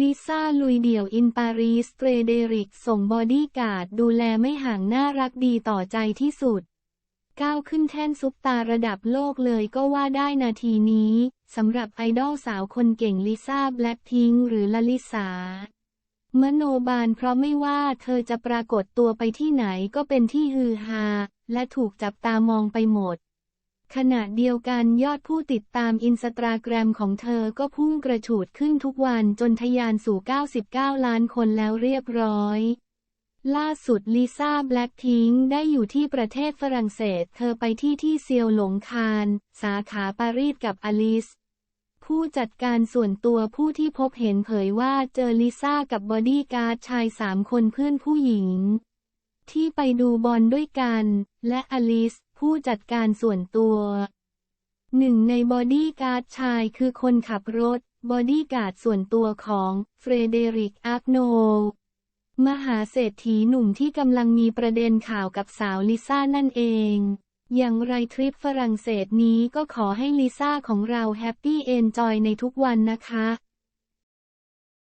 ลิซ่าลุยเดี่ยวอินปารีสเฟรเดริกส่งบอดี้การ์ดดูแลไม่ห่างน่ารักดีต่อใจที่สุด ก้าวขึ้นแท่นซุปตาระดับโลกเลยก็ว่าได้นาทีนี้สำหรับไอดอลสาวคนเก่งลิซ่าแบล็คพิงหรือลลิสามโนบาลเพราะไม่ว่าเธอจะปรากฏตัวไปที่ไหนก็เป็นที่ฮือฮาและถูกจับตามองไปหมด ขณะเดียวกันยอดผู้ติดตามอินสตาแกรมของเธอก็พุ่งกระฉูดขึ้นทุกวันจนทะยานสู่ 99 ล้านคนแล้วเรียบร้อย ล่าสุดลิซ่าแบล็คพิงได้อยู่ที่ประเทศฝรั่งเศส เธอไปที่ที่เซียวหลงคาน สาขาปารีสกับอลิส ผู้จัดการส่วนตัวผู้ที่พบเห็นเผยว่าเจอลิซ่ากับบอดี้การ์ดชายสามคนเพื่อนผู้หญิง ที่ไปดูบอลด้วยกัน และอลิส ผู้จัดการส่วนตัวหนึ่งในบอดี้การ์ดชายคือคนขับรถ บอดี้การ์ดส่วนตัวของเฟรเดริกอาร์โน มหาเศรษฐีหนุ่มที่กำลังมีประเด็นข่าวกับสาวลิซ่านั่นเอง อย่างไรทริปฝรั่งเศสนี้ก็ขอให้ลิซ่าของเราแฮปปี้เอนจอยในทุกวันนะคะ